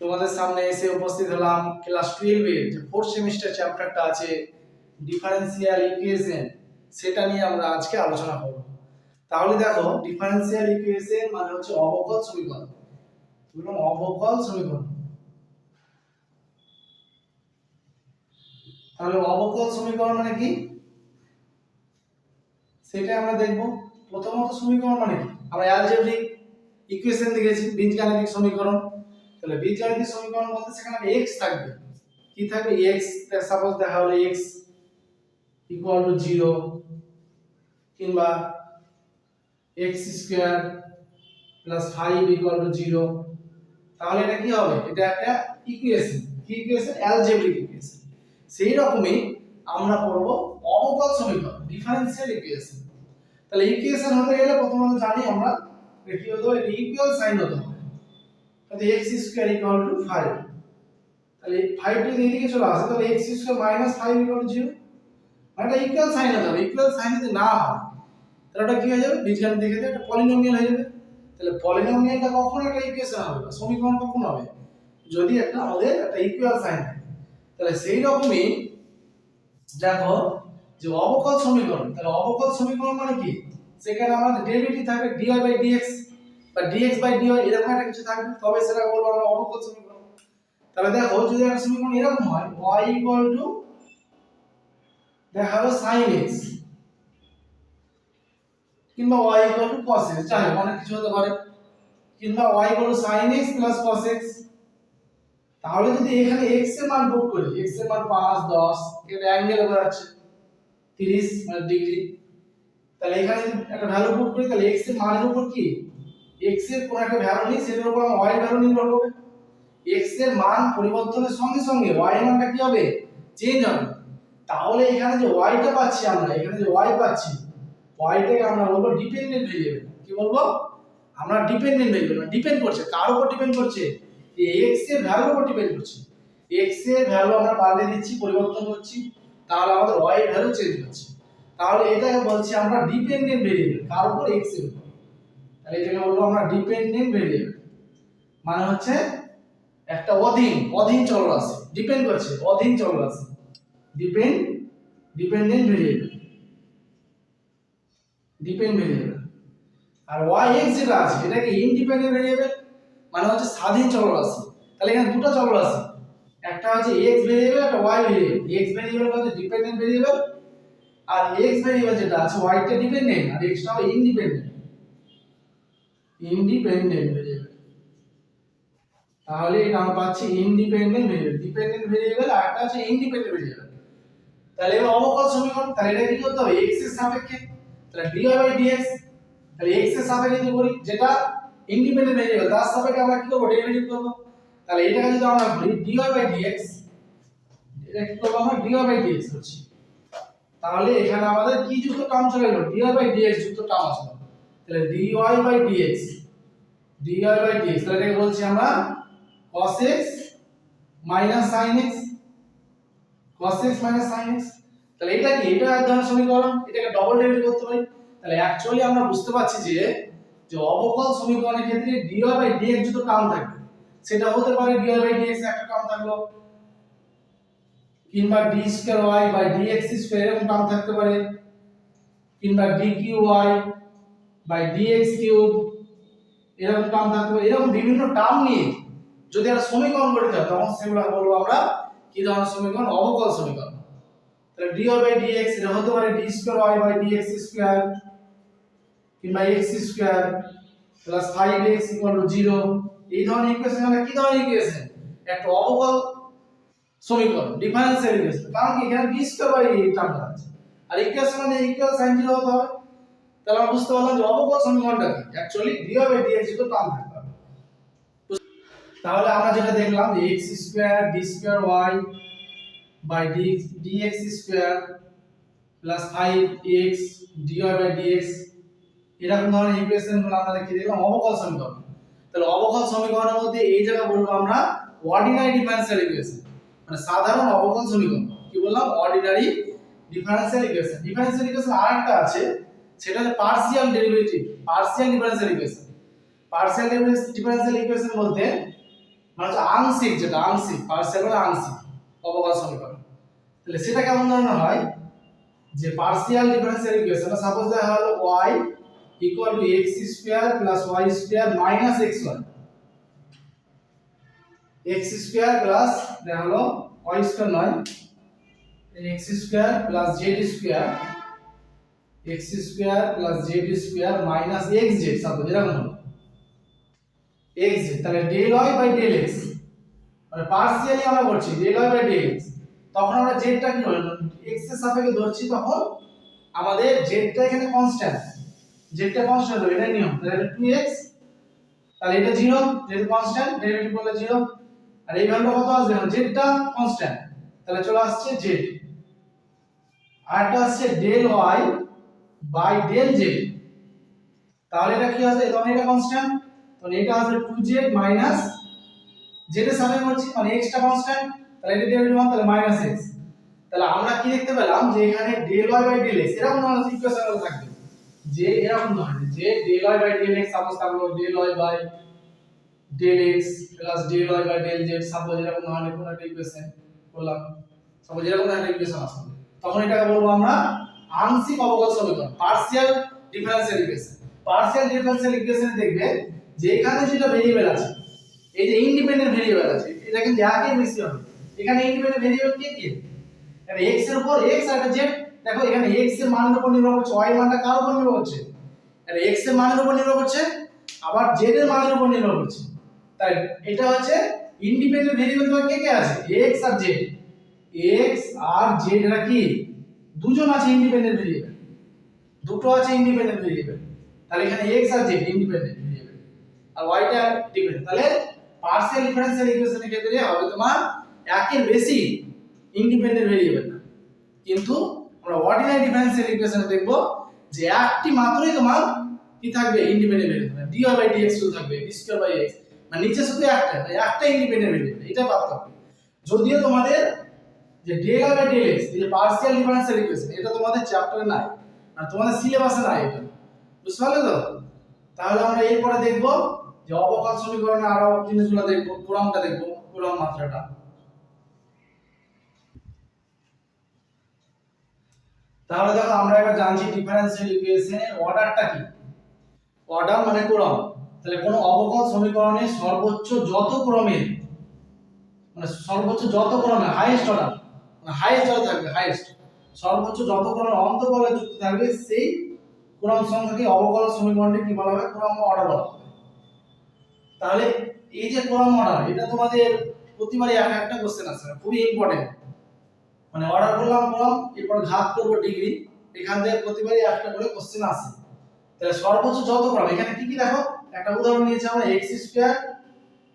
তোমাদের সামনে এসে উপস্থিত হলাম ক্লাস টুয়েলভের যে ফোর্থ সেমিস্টার চ্যাপ্টারটা আছে ডিফারেন্সিয়াল ইকুয়েশন সেটা নিয়ে আমরা আজকে আলোচনা করব। তাহলে দেখো ডিফারেন্সিয়াল ইকুয়েশন মানে হচ্ছে অবকল সমীকরণ। বললাম অবকল সমীকরণ। তাহলে অবকল সমীকরণ মানে কি? সেটা আমরা দেখব। প্রথমত সমীকরণ মানে কি? আমরা অ্যালজেব্রিক ইকুয়েশন দেখেছি বীজগাণিতিক সমীকরণ। তাহলে বীজগাণিতিক সমীকরণ বলতে সেখানে x থাকবে। কি থাকবে? X সাপোজ দেখা হলো x ইকুয়াল টু 0 কিংবা x square plus 5 equal to 0 তাহলে এটা কি হবে? এটা একটা ইকুয়েশন কি ইকুয়েশন অ্যালজেব্রিক ইকুয়েশন সেই রকমই আমরা পড়ব অবকল সমীকরণ ডিফারেন্সিয়াল ইকুয়েশন তাহলে ইকুয়েশন হতে গেলে প্রথমত জানি আমরা কি হতে হবে? ইকুয়াল সাইন হতে হবে। তাহলে x স্কয়ার ইকুয়াল টু 5 তাহলে 5 যদি এদিকে চলে আসে, তাহলে x স্কয়ার মাইনাস 5 ইকুয়াল 0 মানে এটা ইকুয়াল সাইন হতে হবে ইকুয়াল সাইন যদি না হয়, তাহলে ওটা কি হয়ে যাবে? বীজগণিত দেখে একটা পলিনোমিয়াল হয়ে যাবে। তাহলে পলিনোমিয়ালটা কখন একটা ইকুয়েশন হবে? বা সমীকরণ কখন হবে? যদি একটা আমাদের একটা ইকুয়াল সাইন তাহলে সেই রকমই দেখো যে অবকল সমীকরণ। তাহলে অবকল সমীকরণ মানে কি? সেখানে আমাদের ডেরিভেটিভ থাকবে dy বাই dx বা dx বাই dy এরকম একটা কিছু থাকবে তবে সেটা বলব আমরা অবকল সমীকরণ। তাহলে দেখো যদি একটা সমীকরণ এরকম হয় y ইকুয়াল টু দেখা হলো sin x কিংবা y equal to cos x হোক, অনেক কিছু হতে পারে। কিংবা y equal to sin x plus cos x তাহলে যদি এখানে x এর মান পুট করি x এর মান 5 10 এর অ্যাঙ্গেল হয়ে যাচ্ছে 30 মানে ডিগ্রি তাহলে এখানে একটা ভ্যালু পুট করি তাহলে x এর মানের উপর কি? X এর কোন একটা ভ্যালু নেই, সেটার উপর আমার y ভ্যালু নির্ভর করবে। X এর মান পরিবর্তনের সঙ্গে সঙ্গে y এর মানটা কি হবে? চেঞ্জ হবে। তাহলে এখানে যে y টা পাচ্ছি আমরা, এখানে যে y পাচ্ছি, y টাকে আমরা বলব ডিপেন্ডেন্ট ভেরিয়েবল কি বলব? আমরা ডিপেন্ডেন্ট ভেরিয়েবল ডিপেন্ড করছে। কার উপর ডিপেন্ড করছে? এই x এর ভ্যালুর উপর ডিপেন্ড করছে। X এর ভ্যালু আমরা পাল্টে দিচ্ছি, পরিবর্তন করছি, তাহলে আমাদের y এর ভ্যালু চেঞ্জ হচ্ছে। তাহলে এটাকে বলছি আমরা ডিপেন্ডেন্ট ভেরিয়েবল কার উপর x এর উপর। তাহলে এটাকে বলব আমরা ডিপেন্ডেন্ট ভেরিয়েবল মানে হচ্ছে একটা অধীন অধীন চলরাশি। ডিপেন্ড করছে, অধীন চলরাশি। Depend dependent variable depend variable আর y x যেটা আছে এটাকে ইন্ডিপেন্ডেন্ট ভেরিয়েবল মানে হচ্ছে স্বাধীন চলরাশি। তাহলে এখানে দুটো চলরাশি। একটা হচ্ছে x ভেরিয়েবল একটা y ভেরিয়েবল x ভেরিয়েবল হচ্ছে ডিপেন্ডেন্ট ভেরিয়েবল আর x ভেরিয়েবল যেটা আছে, y টা ডিপেন্ডেন্ট আর x টা হবে ইন্ডিপেন্ডেন্ট ইন্ডিপেন্ডেন্ট ভেরিয়েবল তাহলে এটা আমরা পাচ্ছি ইন্ডিপেন্ডেন্ট ভেরিয়েবল ডিপেন্ডেন্ট ভেরিয়েবল আর একটা হচ্ছে ইন্ডিপেন্ডেন্ট ভেরিয়েবল তাহলে এবার অবকল সমীকরণ, তাহলে এটা কি করতে হবে? X এর সাপেক্ষে। তাহলে dy বাই dx তাহলে x এর সাপেক্ষে যদি করি? যেটা ইন্ডিপেন্ডেন্ট ভেরিয়েবল তার সাপেক্ষে আমরা কি করব? ডেরিভেটিভ করব। তাহলে এটাকে যদি আমরা করি dy বাই dx এটা কি করব আমরা? dy বাই dx করছি। তাহলে এখানে আমাদের কি যুক্ত টার্ম চলে এলো? dy বাই dx যুক্ত টার্ম আসলো তাহলে dy by dx, dy by dx, তাহলে এটাকে বলছি আমরা cos x minus sin x, cos x minus sin x, তাহলে এটা কি? এটা এক ধরনের সমীকরণ, এটাকে ডবল ডেরিভেটিভ করতে পারি। তাহলে অ্যাকচুয়ালি আমরা বুঝতে পারছি যে যে অবকল সমীকরণের ক্ষেত্রে dy বাই dx যুক্ত টার্ম থাকবে। সেটা হতে পারে dy বাই dx একটা টার্ম থাকল, কিংবা d square y by dx square এরকম টার্ম থাকতে পারে, কিংবা dqy বাই dx কিউব এরকম টার্ম থাকতে পারে। এরকম বিভিন্ন টার্ম নিয়ে যদি একটা সমীকরণ গঠিত হয় তখন সেগুলো বলব আমরা কি ধরনের সমীকরণ? অবকল সমীকরণ। তাহলে dy বাই dx, এটা হতে পারে d square y by dx square কিংবা x square plus 5x equal to 0 এই ধরনের ইকুয়েশন মানে কি ধরনের ইকুয়েশন একটা অবকল সমীকরণ ডিফারেন্সিয়াল ইকুয়েশন কারণ কি? এখানে d স্কয়ার বাই টার্মটা আছে আর ইকুয়েশন মানে ইকুয়াল সাইন জিরো হতে হবে। তাহলে আমরা বুঝতে পারলাম যে অবকল সমীকরণটা কি? অ্যাকচুয়ালি dy বাই dx এর টার্ম থাকবে তাহলে আমরা যেটা দেখলাম যে x square d square y by dx square plus 5x dy by D dx, এরকম ধরনের ইকুয়েশনগুলো আমরা দেখে দেখলাম অবকল সমীকরণ। তাহলে অবকল সমীকরণের মধ্যে এই জায়গা বলব আমরা অর্ডিনারি ডিফারেন্সিয়াল ইকুয়েশন মানে সাধারণ অবকল সমীকরণ। কি বললাম? Ordinary differential equation differential equation আরেকটা আছে সেটা হচ্ছে partial derivative partial differential equation partial differential equation বলতে মানে হচ্ছে আংশিক যেটা, আংশিক পার্সিয়াল মানে আংশিক, অবকল সমীকরণ। তাহলে সেটা কেমন ধরনের হয়? যে পার্সিয়াল ডিফারেন্সিয়াল ইকুয়েশন সাপোজ দেখা হলো y equal to x square plus y square minus xy x square plus দেখা হলো y স্কয়ার নয়, x square plus z square x square plus z square minus xz suppose এরকম হলো xz তাহলে del y by del x মানে partially আমরা করছি del y by del x তখন আমরা জেডটা কি x এর সাপেক্ষে ধরছি তখন আমাদের জেডটা এখানে কনস্ট্যান্ট জেডটা কনস্ট্যান্ট হবে, এটাই নিয়ম। তাহলে 2x তাহলে এটা 0 যেহেতু কনস্ট্যান্ট ডেরিভেটিভ করলে 0 আর এই ভ্যালুটা কত আসবে? জেডটা কনস্ট্যান্ট তাহলে চলে আসছে জেড আর এটা আসছে del y by del Z তাহলে এটা কি আসবে? তখন এটা কনস্ট্যান্ট তাহলে এটা আসবে 2z মাইনাস জেড এর সাপেক্ষে করছি মানে x টা কনস্ট্যান্ট তাহলে এটা ডেরিভেটিভ হবে তাহলে মাইনাস x তাহলে আমরা কি দেখতে পেলাম? যে এখানে del y by del x, এরকম ধরনের ইকুয়েশন থাকবে। যে এরকম ধরনের, যে del y by del x suppose থাকল del y by del x plus del y by del z suppose এরকম ধরনের কোন একটা ইকুয়েশন বললাম সাপোজ এরকম ধরনের ইকুয়েশন আসলো। তখন এটাকে বলব আমরা আংশিক অবকল সমীকরণ partial differential equation partial differential ইকুয়েশনে দেখবে যে এখানে যেটা ভেরিয়েবল আছে, এই যে ইন্ডিপেন্ডেন্ট ভেরিয়েবল আছে, এটা কিন্তু একই বেশি হবে। এখানে ইন্ডিপেন্ডেন্ট ভেরিয়েবল কে কে? এখানে x এর উপর x আর z দেখো এখানে x এর মানের উপর নির্ভর করছে, y মানটা কার উপর নির্ভর করছে? এখানে x এর মানের উপর নির্ভর করছে, আবার z এর মানের উপর নির্ভর করছে। তাই এটা হচ্ছে ইন্ডিপেন্ডেন্ট ভেরিয়েবল তোমার কে কে আছে? x আর z x আর z এরা কি? দুজন আছে ইন্ডিপেন্ডেন্ট ভেরিয়েবল দুটো আছে ইন্ডিপেন্ডেন্ট ভেরিয়েবল তাহলে এখানে x আর z ইন্ডিপেন্ডেন্ট ভেরিয়েবল আর y টা ডিপেন্ডেন্ট তাহলে পার্শিয়াল ডিফারেন্সিয়াল ইকুয়েশনের ক্ষেত্রে হবে তোমার একের বেশি ইন্ডিপেন্ডেন্ট ভেরিয়েবল কিন্তু আমরা অর্ডিনারি ডিফারেন্সিয়াল ইকুয়েশনে দেখব যে একটি মাত্রই তোমার কি থাকবে? Independent variable dy by dx শুধু থাকবে, d স্কয়ার বাই x মানে নিচে শুধু একটা একটা ইন্ডিপেন্ডেন্ট ভেরিয়েবল এটা পার্থক্য যদিও তোমাদের যে ডেল বাই ডেল x, এই যে পার্শিয়াল ডিফারেন্সিয়াল ইকুয়েশন এটা তোমাদের চ্যাপ্টারে নাই আর তোমাদের সিলেবাসে নাই এটা। বুঝতে পারলে তো? তাহলে আমরা এরপরে দেখব যে অবকল সমীকরণে আরও জিনিসগুলো দেখব, কুরামটা দেখব, কুরাম মাত্রাটা। তাহলে দেখো, আমরা এবার জানছি ডিফারেন্সিয়াল ইকুয়েশনের অর্ডারটা কি? অর্ডার মানে ক্রম। তাহলে কোনো অবকল সমীকরণে সর্বোচ্চ যত ক্রমে মানে সর্বোচ্চ যত ক্রমে হাইয়েস্ট অর্ডার মানে হাইয়েস্ট অর্ডার থাকবে হাইয়েস্ট সর্বোচ্চ যত ক্রমে অন্তকলে যুক্ত থাকবে, সেই ক্রম সংখ্যাকে অবকল সমীকরণটি কি বলা হবে ক্রম অর্ডার বলা হবে তাহলে এই যে ক্রম অর্ডার এটা তোমাদের প্রতিবারই এক একটা কোশ্চেন আছে খুবই ইম্পর্টেন্ট মানে অর্ডার করলাম ক্রম এরপর ঘাত করব ডিগ্রি এখান থেকে প্রতিবারই একটা করে কোশ্চেন আসে। তাহলে সর্বোচ্চ যত ক্রম এখানে কি কি দেখো? একটা উদাহরণ নিয়েছি আমরা, x square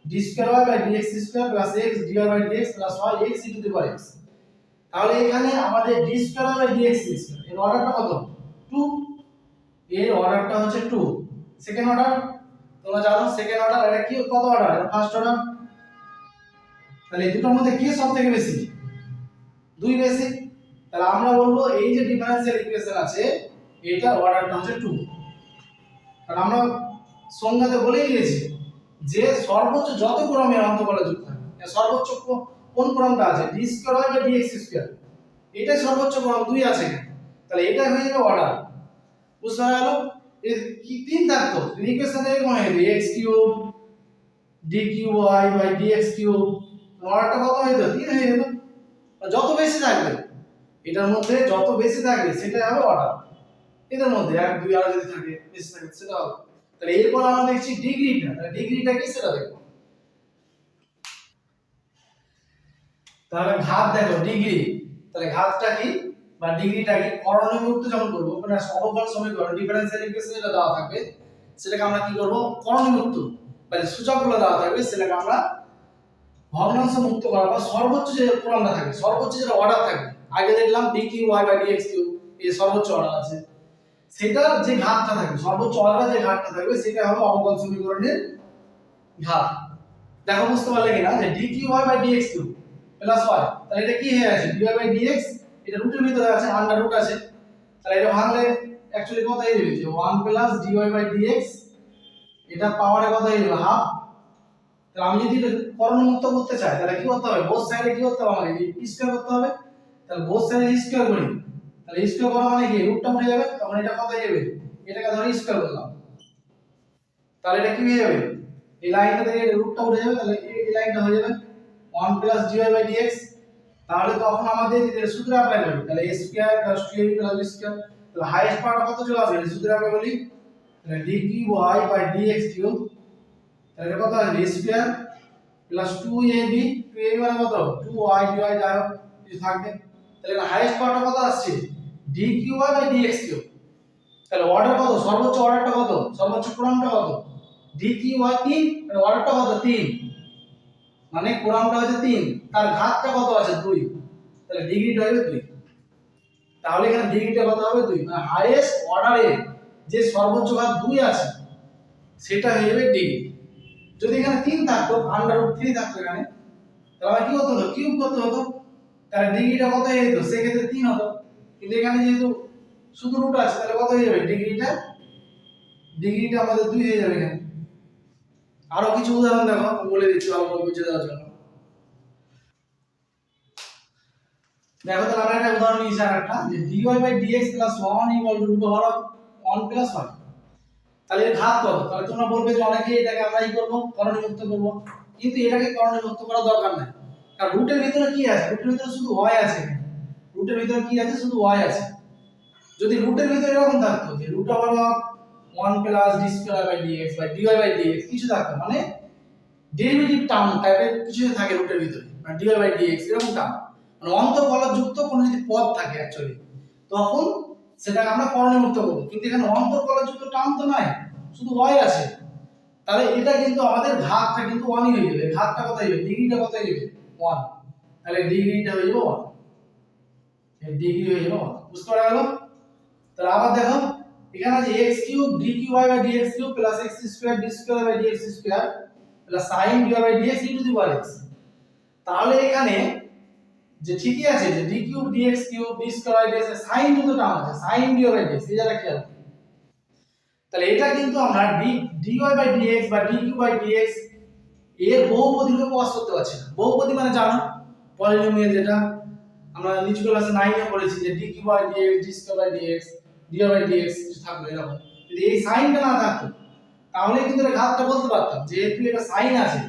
d square y by dx square plus x dy by dx plus y x e to the power x তাহলে এখানে আমাদের d square by dx square এর অর্ডারটা কত? 2 এর অর্ডারটা হচ্ছে 2 সেকেন্ড অর্ডার তোমরা জানো সেকেন্ড অর্ডার এটা কি? কত অর্ডার এটা ফার্স্ট অর্ডার তাহলে এই দুটোর মধ্যে কি সবথেকে বেশি? দুই বেশি। তাহলে আমরা বলব এই যে ডিফারেন্সিয়াল ইকুয়েশন আছে এটা অর্ডারটা হচ্ছে 2 কারণ আমরা সংজ্ঞাতে বলেই দিয়েছি যে সর্বোচ্চ যত ক্রমের অন্তকলে যুক্ত থাকে সর্বোচ্চ কোন ক্রমটা আছে? ডি স্কয়ার হয় বা ডিএক্স স্কয়ার এটাই সর্বোচ্চ ক্রম, দুই আছে তাহলে এটা হয়ে যাবে অর্ডার বুঝতে গেল কি তিন থাকতো ইকুয়েশন এরকম হয়ে যাবে X cube D cube Y by DX cube অর্ডারটা কত হয়ে যেত তিন হয়ে যেত যত বেশি থাকবে, এটার মধ্যে যত বেশি থাকবে, সেটাই হবে অর্ডার এদের মধ্যে এক, দুই আরও যদি থাকে, বেশি থাকে, সেটা হবে। তাহলে এরপর আমরা দেখছি ডিগ্রিটা ডিগ্রিটা কি? সেটা দেখো তাহলে ঘাত দেখো, ডিগ্রি। তাহলে ঘাতটা কি? বা ডিগ্রিটা কি? করণীয় মুক্ত যখন করব মানে অবকল সমীকরণ ডিফারেন্সিয়াল ইকুয়েশন যেটা দেওয়া থাকবে। সেটাকে আমরা কি করব? করণীয় মানে সূচকগুলো দেওয়া থাকবে, সেটাকে আমরা ভগ্নাংশ মুক্ত করা বা সর্বোচ্চ যে ক্রমটা থাকে সর্বোচ্চ যেটা অর্ডার থাকে আগে দেখলাম D cube Y by DX cube এই সর্বোচ্চ অর্ডার আছে। সেটা যে ঘাতটা থাকবে, সর্বোচ্চ অর্ডার যে ঘাতটা থাকবে, সেটা হবে অবকল সমীকরণের ঘাত। দেখো বুঝতে পারলে কিনা যে D cube Y by cube plus Y তাহলে এটা কি হয়ে আছে? ডিওয়াই বাই ডিএক্স এটা রুটের ভিতরে আছে আন্ডার রুট আছে। তাহলে এটা ভাঙলে অ্যাকচুয়ালি কত যাবে? যে 1 প্লাস ডিওয়াই বাই ডিএক্স এটা পাওয়ারে কত হয়ে যাবে? হাফ তাহলে আমি যদি কর্ণমুক্ত করতে চাই, তাহলে কি করতে হবে? বোথ সাইডে কি করতে হবে? আমাকে স্কয়ার করতে হবে। তাহলে বোথ সাইডে স্কয়ার করি। তাহলে স্কয়ার করা মানে কি? রুটটা উঠে যাবে, তখন এটা কত যাবে? এটাকে ধরে স্কয়ার করলাম। তাহলে এটা কি হয়ে যাবে? এই লাইনটা থেকে রুটটা উঠে যাবে, তাহলে এই এই লাইনটা হয়ে যাবে 1 প্লাস dy বাই dx তাহলে তখন আমাদের সূত্র অ্যাপ্লাই করি তাহলে a square plus 2ab plus b square তাহলে হাইয়েস্ট পাওয়ার কত চলে আসবে? সূত্র অ্যাপ্লাই করি তাহলে dqy বাই dx কিউব তাহলে এটা কত আসবে? a square plus 2ab 2ab মানে কত? 2y dy যা হোক, কিছু থাকবে। তাহলে হাইয়েস্ট পাওয়ারটা কত আসছে? dqy বাই dx কিউব তাহলে অর্ডার কত? সর্বোচ্চ অর্ডারটা কত? সর্বোচ্চ কোরামটা কত? dqy 3 মানে অর্ডারটা কত? 3 মানে কোরামটা হচ্ছে তিন, তার ঘাতটা কত আছে দুই? তাহলে ডিগ্রিটা হবে দুই। তাহলে এখানে ডিগ্রিটা কত হবে দুই? মানে হাইয়েস্ট অর্ডারে যে সর্বোচ্চ ঘাত দুই আছে, সেটা হয়ে যাবে ডিগ্রি। যদি এখানে 3 থাকতো আন্ডার রুট 3 থাকতো এখানে, তাহলে কি হতো হতো? কিউব করতে হতো। তাহলে ডিগ্রিটা কত হয়ে যেত? সেক্ষেত্রে তিন হতো। কিন্তু এখানে যেহেতু শুধু রুট আছে, তাহলে কত হয়ে যাবে? ডিগ্রিটা ডিগ্রিটা আমাদের দুই হয়ে যাবে এখানে। আরও কিছু উদাহরণ দেখো বলে দিচ্ছি ভালো বুঝে দেওয়ার জন্য। দেখো তাহলে আমরা একটা উদাহরণ নিয়েছি আর একটা, যে dy by dx plus 1 equal to root over 1 plus 1 তাহলে এর ঘাত কত? তাহলে তোমরা বলবে যে অনেকে এটাকে আমরা কি করব করণীমুক্ত করব। কিন্তু এটাকে করণীমুক্ত করা দরকার নাই। কারণ রুটের ভিতরে কি আছে? রুটের ভিতরে শুধু y আছে রুটের ভিতরে কি আছে? শুধু y আছে। যদি রুটের ভিতরে এরকম থাকতো, যে root over of 1 plus d square by dx by dy by dx কিছু থাকতো মানে ডেরিভেটিভ টার্ম টাইপের কিছু থাকে রুটের ভিতরে মানে dy বাই dx এরকম টার্ম মানে অন্তর্কলযুক্ত কোনো যদি পদ থাকে অ্যাকচুয়ালি তখন সেটাকে আমরা করণীমুক্ত করব। কিন্তু এখানে অন্তর্কলযুক্ত টার্ম তো নাই, শুধু y আছে। তাহলে এটা কিন্তু আমাদের ঘাতটা কিন্তু 1 হয়ে যাবে। ঘাতটা কত যাবে? ডিগ্রিটা কত যাবে? 1 তাহলে ডিগ্রিটা হয়ে যাবে 1 এই ডিগ্রি হয়ে যাবে 1 বুঝতে পারা গেল? তাহলে আবার দেখো। এখানে আছে x cube dqy by dx cube plus x square d square by dx square plus sin dy by dx e to the power x. তাহলে এখানে যে ঠিকই আছে যে d cube, dx cube, d square by dx sin যত term আছে, sin dy by dx, এই জায়গা খেয়াল তাহলে এটা কিন্তু আমরা d dy বাই dx বা dq বাই dx এর বহুপদী রূপে প্রকাশ করতে পারছি না। বহুপদী মানে জানো? পলিনোমিয়াল যেটা। আমরা নিচু ক্লাসে 9 এ পড়েছি যে dq by dx, d square by dx dy by কিছু থাকবে এরকম। যদি এই সাইনটা না থাকতো, তাহলে কিন্তু এটা ঘাতটা বলতে পারতাম। যেহেতু এটা সাইন আছে,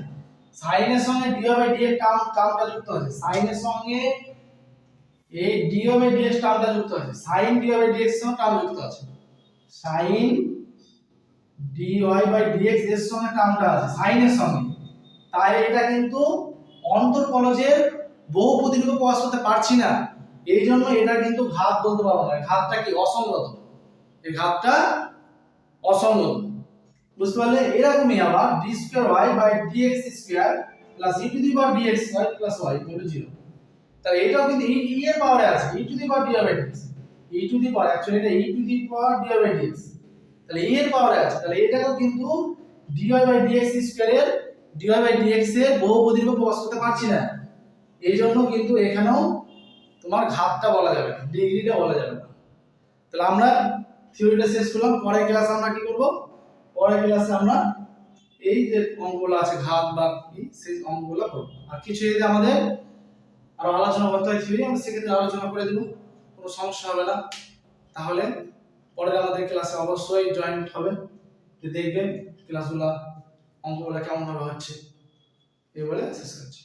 সাইনের সঙ্গে dy বাই dx টার্ম, টার্মটা যুক্ত আছে। সাইনের সঙ্গে এই dy বাই dx টার্মটা যুক্ত আছে। সাইন dy বাই এর সঙ্গে টার্ম যুক্ত আছে। সাইন dy বাই dx এর সঙ্গে টার্মটা আছে, সাইনের সঙ্গে। তাই এটা কিন্তু অন্তর্কলজের বহুপদী রূপে প্রকাশ করতে পারছি না। এই জন্য এটা কিন্তু ঘাত বলতে পারব না। ঘাতটা কি? অসঙ্গত। এই ঘাতটা অসঙ্গত। বুঝতে পারলে? এরকমই আবার d square y by dx square plus e to the power dx y plus y equal to 0 তাহলে এটাও কিন্তু e e এর পাওয়ারে আছে। e to the power dy by e to the power actually এটা e to the power dy by dx তাহলে e এর পাওয়ারে আছে। তাহলে এটাকেও কিন্তু dy বাই dx স্কয়ারের dy বাই dx এর বহুপদী রূপে প্রকাশ করতে পারছি না। এই জন্য কিন্তু এখানেও তোমার ঘাতটা বলা যাবে না, ডিগ্রিটা বলা যাবে না। তাহলে আমরা থিওরিটা শেষ করলাম, পরের ক্লাসে আমরা কি করব? পরের ক্লাসে আমরা এই যে অঙ্কগুলো আছে, ঘাত বা কি সেই অঙ্কগুলো করব। আর কিছু যদি আমাদের আরও আলোচনা করতে হয় থিওরি, আমরা সেক্ষেত্রে আলোচনা করে দেবো, কোনো সমস্যা হবে না। তাহলে পরের আমাদের ক্লাসে অবশ্যই জয়েন্ট হবে দেখবেন ক্লাসগুলো অঙ্কগুলো কেমনভাবে হচ্ছে, এই বলে শেষ করছি।